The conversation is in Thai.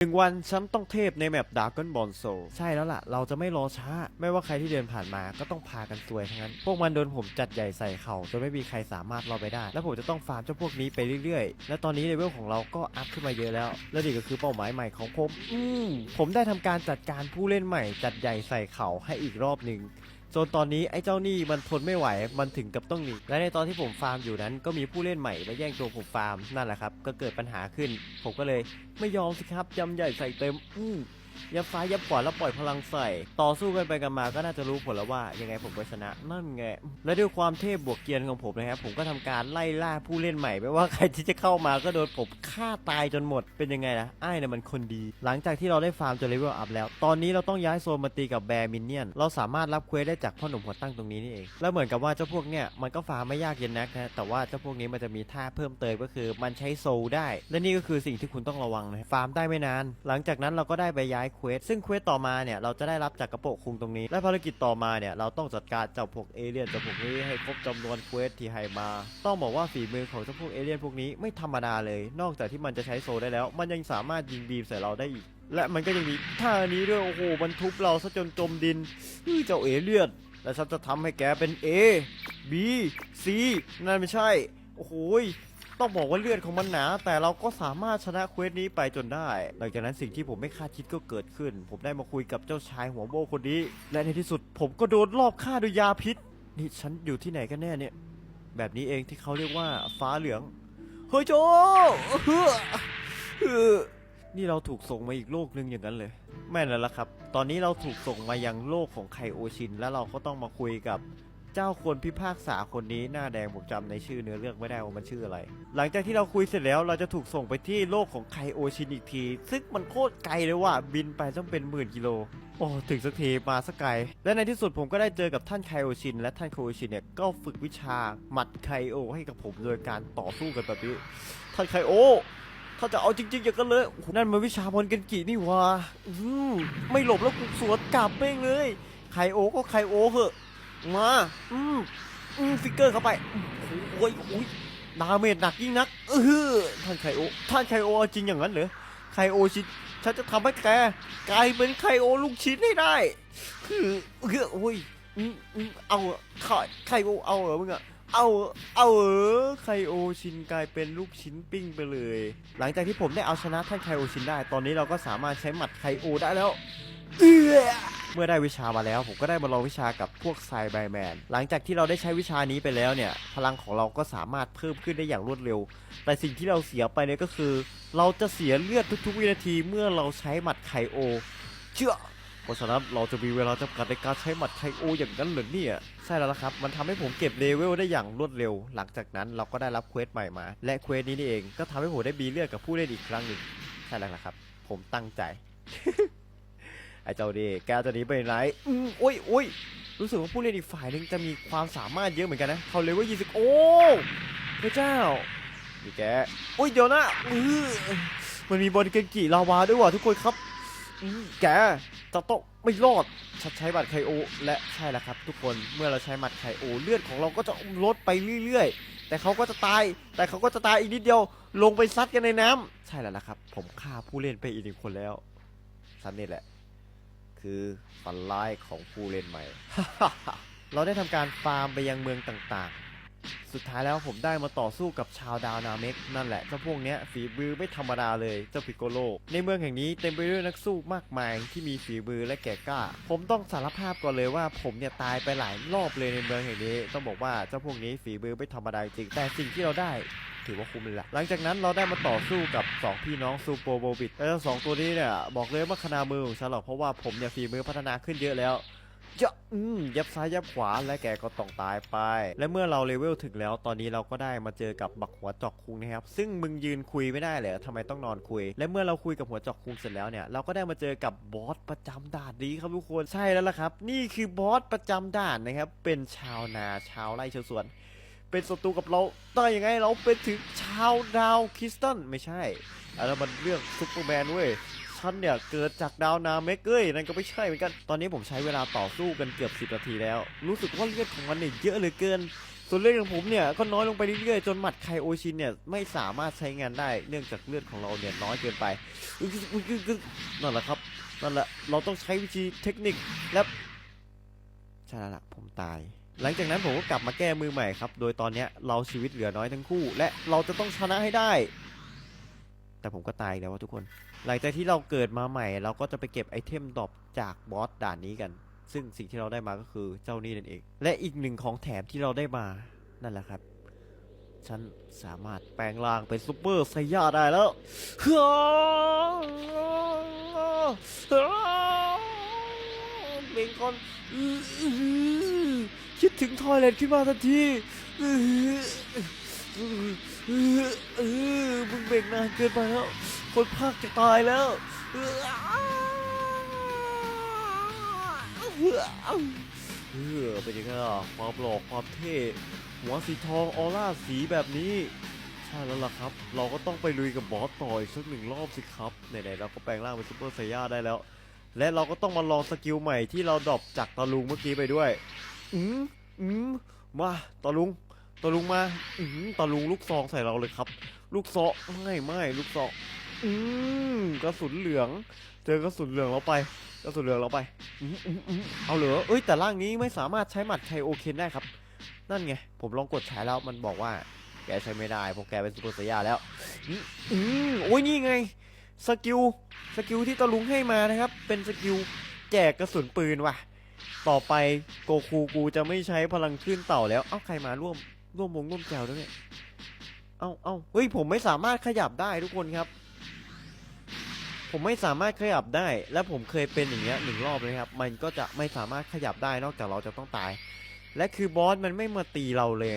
หนึ่งวันฉันต้องเทพในแมปดาร์กอนบอลโซใช่แล้วล่ะ เราจะไม่รอช้า ไม่ว่าใครที่เดินผ่านมาก็ต้องพากันซวยทั้งนั้น พวกมันโดนผมจัดใหญ่ใส่เข่าจนไม่มีใครสามารถรอไปได้ แล้วผมจะต้องฟาร์มเจ้าพวกนี้ไปเรื่อยๆ และตอนนี้เลเวลของเราก็อัพขึ้นมาเยอะแล้ว และนี่ก็คือเป้าหมายใหม่ของผม อืมผมได้ทำการจัดการผู้เล่นใหม่ จัดใหญ่ใส่เข่าให้อีกรอบหนึ่งจนตอนนี้ไอ้เจ้านี่มันทนไม่ไหว มันถึงกับต้องหนีและในตอนที่ผมฟาร์มอยู่นั้น ก็มีผู้เล่นใหม่มาแย่งตัวผมฟาร์มนั่นแหละครับ ก็เกิดปัญหาขึ้น ผมก็เลยไม่ยอมสิครับยำใหญ่ใส่เต็ม อื้อ ยับซ้ายยับขวาแล้วปล่อยพลังใส่ ต่อสู้กันไปกันมาก็น่าจะรู้ผลแล้วว่ายังไงผมก็ชนะนั่นไงและด้วยความเทพบวกเกียนของผมนะครับผมก็ทำการไล่ล่าผู้เล่นใหม่ไม่ว่าใครที่จะเข้ามาก็โดนผมฆ่าตายจนหมดเป็นยังไงล่ะไอ้เนี่ยมันคนดี หลังจากที่เราได้ฟาร์มจนเลเวลอัพแล้ว ตอนนี้เราต้องย้ายโซนมาตีกับแบร์มินเนี่ยนเราสามารถรับเควสได้จากพ่อหนุ่มหัวตั้งตรงนี้นี่เองแล้วเหมือนกับว่าเจ้าพวกเนี่ยมันก็ฟาร์มไม่ยากเย็นนักนะแต่ว่าเจ้าพวกนี้มันจะมีท่าเพิ่มเติมก็คือมันใช้โซลได้ และนี่ก็คือสิ่งที่คุณต้องระวังนะฟาร์มได้ไม่นาน หลังจากนั้นเราก็ได้ไปย้ายเควสซึ่งเควสต่อมาเนี่ยเราจะได้รับจากกระโปรงคุงตรงนี้ และภารกิจต่อมาเนี่ยเราต้องจัดการเจ้าพวกเอเลี่ยนเจ้าพวกนี้ให้ครบจำนวนเควสที่ให้มา ต้องบอกว่าฝีมือของเจ้าพวกเอเลี่ยนพวกนี้ไม่ธรรมดาเลย นอกจากที่มันจะใช้โซได้แล้ว มันยังสามารถยิงบีมใส่เราได้อีก และมันก็ยังมีท่านี้ด้วยโอ้โหมันทุบเราซะจนจมดินเจ้าเอเลี่ยนและฉันจะทำให้แกเป็น A B C นั่นไม่ใช่ โอ้โห ต้องบอกว่าเลือดของมันหนา แต่เราก็สามารถชนะเควสนี้ไปจนได้ หลังจากนั้นสิ่งที่ผมไม่คาดคิดก็เกิดขึ้น ผมได้มาคุยกับเจ้าชายหัวโบคนนี้ และในที่สุดผมก็โดนลอบฆ่าด้วยยาพิษ นี่ฉันอยู่ที่ไหนกันแน่เนี่ย แบบนี้เองที่เขาเรียกว่าฟ้าเหลือง เฮ้ยโจเฮ้อเฮ้อนี่เราถูกส่งมาอีกโลกหนึ่งอย่างนั้นเลย แม่นแล้วล่ะครับ ตอนนี้เราถูกส่งมายังโลกของไคโอชิน แล้วเราก็ต้องมาคุยกับ เจ้าคนพิพากษาคนนี้หน้าแดงผมจำในชื่อเนื้อเรื่องไม่ได้ว่ามันชื่ออะไร หลังจากที่เราคุยเสร็จแล้วเราจะถูกส่งไปที่โลกของไคโอชินอีกที ซึ่งมันโคตรไกลเลยว่ะบินไปต้องเป็นหมื่นกิโล โอ้ถึงสักทีมาสักไกล และในที่สุดผมก็ได้เจอกับท่านไคโอชิน และท่านไคโอชินเนี่ยก็ฝึกวิชาหมัดไคโอให้กับผมโดยการต่อสู้กันแบบนี้ท่านไคโอ ถ้าจะเอาจริงๆอย่างกันเลยโอ้โหนั่นมันวิชามนกันกี่นี่หวะอืมไม่หลบแล้วกูสวนกลับเป้งเลย ไคโอก็ไคโอเหอะ มาอืมอืมฟิกเกอร์เข้าไปโอ้ยโอ้ยดาเมจหนักยิ่งนักเออท่านไคโอท่านไคโอจริงอย่างนั้นเหรอไคโอชินฉันจะทำให้แกกลายเป็นไคโอลูกชิ้นให้ได้คือเออโอ้ยอืมอืมเอาไคไคโอเอาเหรอมึงอะเอาเอาเออไคโอชินกลายเป็นลูกชิ้นปิ้งไปเลย หลังจากที่ผมได้เอาชนะท่านไคโอชินได้ ตอนนี้เราก็สามารถใช้หมัดไคโอได้แล้วเออ เมื่อได้วิชามาแล้ว ผมก็ได้มาลองวิชากับพวกไซไบแมนหลังจากที่เราได้ใช้วิชานี้ไปแล้วเนี่ย พลังของเราก็สามารถเพิ่มขึ้นได้อย่างรวดเร็ว แต่สิ่งที่เราเสียไปเนี่ยก็คือ เราจะเสียเลือดทุกๆวินาทีเมื่อเราใช้หมัดไคโอ เชื่อเพราะฉะนั้นเราจะมีเวลาจำกัดในการใช้หมัดไคโออย่างนั้นเหรอเนี่ยใช่แล้วละครับ มันทำให้ผมเก็บเลเวลได้อย่างรวดเร็ว หลังจากนั้นเราก็ได้รับเควสใหม่มา และเควสนี้นี่เองก็ทำให้ผมได้บีเลือดกับผู้เล่นอีกครั้งหนึ่งใช่แล้วละครับ ผมตั้งใจ ไอ้เจ้าดีแกจะหนีไปไหนอืมโอ้ยโอ้ยรู้สึกว่าผู้เล่นอีกฝ่ายหนึงจะมีความสามารถเยอะเหมือนกันนะเขาเลเวลยี่สิบโอ้พระเจ้านี่แกโอ้ยเดี๋ยวนะอื้อมันมีบอลเกนกิลาวาด้วยว่ะทุกคนครับอืมแกจะต้องไม่รอดฉันใช้บัตรไคโอ และใช่แล้วครับ ทุกคนเมื่อเราใช้บัตรไคโอเลือดของเราก็จะลดไปเรื่อยๆ แต่เขาก็จะตาย แต่เขาก็จะตายอีกนิดเดียว ลงไปซัดกันในน้ำใช่แล้วล่ะครับ ผมฆ่าผู้เล่นไปอีกหนึ่งคนแล้วฉันนี่แหละ คือฝันร้ายของผู้เล่นใหม่ เราได้ทำการฟาร์มไปยังเมืองต่างๆ สุดท้ายแล้วผมได้มาต่อสู้กับชาวดาวนาเมกนั่นแหละเจ้าพวกเนี้ยฝีมือไม่ธรรมดาเลยเจ้าพิโกโล ในเมืองแห่งนี้เต็มไปด้วยนักสู้มากมายที่มีฝีมือและแก่กล้า ผมต้องสารภาพก่อนเลยว่าผมเนี่ยตายไปหลายรอบเลยในเมืองแห่งนี้ ต้องบอกว่าเจ้าพวกนี้ฝีมือไม่ธรรมดาจริงแต่สิ่งที่เราได้ ถือว่าคุ้มเลยละหลังจากนั้นเราได้มาต่อสู้กับ 2 พี่น้องซูโปรโบบิทและทั้งสองตัวนี้เนี่ยบอกเลยว่าขนามือของฉันหรอกเพราะว่าผมเนี่ยฝีมือพัฒนาขึ้นเยอะแล้วจะอืมยับซ้ายยับขวาและแกก็ต้องตายไป และเมื่อเราเลเวลถึงแล้ว ตอนนี้เราก็ได้มาเจอกับบักหัวจอกคุงนะครับ ซึ่งมึงยืนคุยไม่ได้เลยทำไมต้องนอนคุย และเมื่อเราคุยกับหัวจอกคุงเสร็จแล้วเนี่ย เราก็ได้มาเจอกับบอสประจำด่านนี้ครับทุกคน ใช่แล้วล่ะครับ นี่คือบอสประจำด่านนะครับ เป็นชาวนาชาวไร่ชาวสวน เป็นศัตรูกับเราได้ยังไงเราเป็นถึงชาวดาวคริสตันไม่ใช่อันนั้นมันเรื่องซุปเปอร์แมนเว้ยฉันเนี่ยเกิดจากดาวนาเมกเอ้ยนั่นก็ไม่ใช่เหมือนกัน ตอนนี้ผมใช้เวลาต่อสู้กันเกือบ 10 นาทีแล้ว รู้สึกว่าเลือดของมันเนี่ยเยอะเหลือเกิน ส่วนเลือดของผมเนี่ยก็น้อยลงไปเรื่อยๆจนหมัดไคโอชินเนี่ยไม่สามารถใช้งานได้เนื่องจากเลือดของเราเนี่ยน้อยเกินไปนั่นแหละครับนั่นแหละเราต้องใช้วิธีเทคนิคและใช่แล้วล่ะผมตาย หลังจากนั้นผมก็กลับมาแก้มือใหม่ครับ โดยตอนนี้เราชีวิตเหลือน้อยทั้งคู่ และเราจะต้องชนะให้ได้ แต่ผมก็ตายแล้วว่าทุกคน หลังจากที่เราเกิดมาใหม่ เราก็จะไปเก็บไอเทมดรอปจากบอสด่านนี้กัน ซึ่งสิ่งที่เราได้มาก็คือเจ้านี่นั่นเอง และอีกหนึ่งของแถมที่เราได้มานั่นแหละครับ ฉันสามารถแปลงร่างเป็นซูเปอร์ไซย่าได้แล้วเบงคอน คิดถึงทอยเลทขึ้นมาทันทีมึงเบ่งนานเกินไปแล้ว คนภาคจะตายแล้วเออเป็นยังไงล่ะความหล่อความเท่หัวสีทองออร่าสีแบบนี้ใช่แล้วล่ะครับ เราก็ต้องไปลุยกับบอสต่ออีกสักหนึ่งรอบสิครับไหนๆเราก็แปลงร่างเป็นซูเปอร์ไซย่าได้แล้ว และเราก็ต้องมาลองสกิลใหม่ที่เราดรอปจากตะลุงเมื่อกี้ไปด้วย อืมอืมมาตะลุงตะลุงมาอืมตะลุงลูกซองใส่เราเลยครับ ลูกซองไม่ไม่ลูกซองอืมกระสุนเหลือง เจอกระสุนเหลืองเราไปกระสุนเหลืองเราไปอืมอืมอืมเอาเหรอเอ้ยแต่ร่างนี้ไม่สามารถใช้หมัดไทโอเคนได้ครับ นั่นไง ผมลองกดใช้แล้วมันบอกว่า แกใช้ไม่ได้เพราะแกเป็นซูเปอร์ไซย่าแล้วอืมอืมโอ้ยนี่ไงสกิลสกิลที่ตะลุงให้มานะครับ เป็นสกิลแจกกระสุนปืนว่ะ ต่อไปโกคูกูจะไม่ใช้พลังคลื่นเต่าแล้ว เอ้าใครมาร่วมร่วมวงร่วมแจวด้วยเนี่ย เอ้าเอ้าเฮ้ยผมไม่สามารถขยับได้ทุกคนครับ ผมไม่สามารถขยับได้ และผมเคยเป็นอย่างเงี้ยหนึ่งรอบเลยครับ มันก็จะไม่สามารถขยับได้นอกจากเราจะต้องตาย และคือบอสมันไม่มาตีเราเลย